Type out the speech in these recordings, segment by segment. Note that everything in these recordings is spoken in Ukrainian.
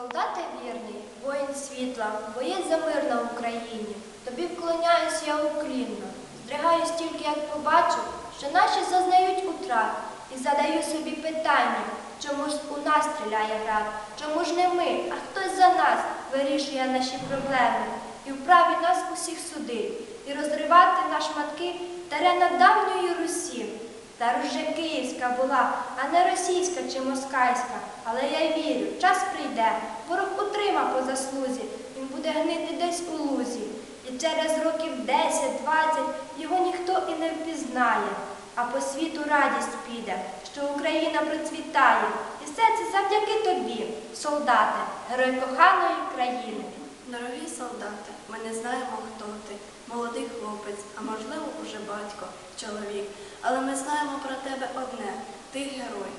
Солдати вірний, воїн світла, боєць за мир на Україні. Тобі вклоняюсь я уклінно. Здригаюсь тільки, як побачу, що наші зазнають утрат. І задаю собі питання, чому ж у нас стріляє град? Чому ж не ми, а хтось за нас вирішує наші проблеми і вправі нас усіх судить, і розривати на шматки терена давньої Русі. Та вже київська була, а не російська чи москальська. Але я вірю, час прийде, ворог утрима по заслузі, він буде гнити десь у лузі. І через років 10-20 його ніхто і не впізнає. А по світу радість піде, що Україна процвітає. І все це завдяки тобі, солдати, герой коханої країни. Дорогі солдати, не знаємо, хто ти, молодий хлопець, а можливо уже батько, чоловік. Але ми знаємо про тебе одне ти герой.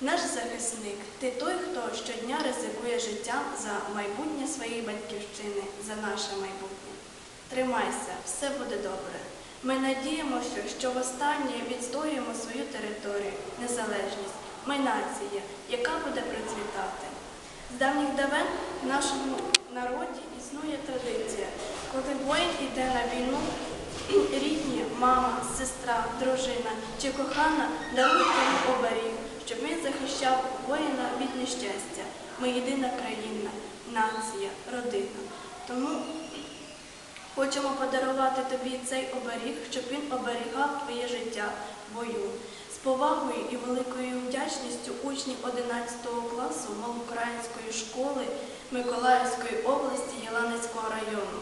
Наш захисник, ти той, хто щодня ризикує життям за майбутнє своєї батьківщини, за наше майбутнє. Тримайся, все буде добре. Ми надіємося, що востаннє відстоюємо свою територію, незалежність. Ми нація, яка буде процвітати. З давніх давен нашому народі існує традиція, коли воїн іде на війну, рідні, мама, сестра, дружина чи кохана дарують йому оберіг, щоб він захищав воїна від нещастя. Ми єдина країна, нація, родина. Тому хочемо подарувати тобі цей оберіг, щоб він оберігав твоє життя в бою. З повагою і великою вдячністю учні 11 класу Малоукраїнської школи Миколаївської області Єланецького району.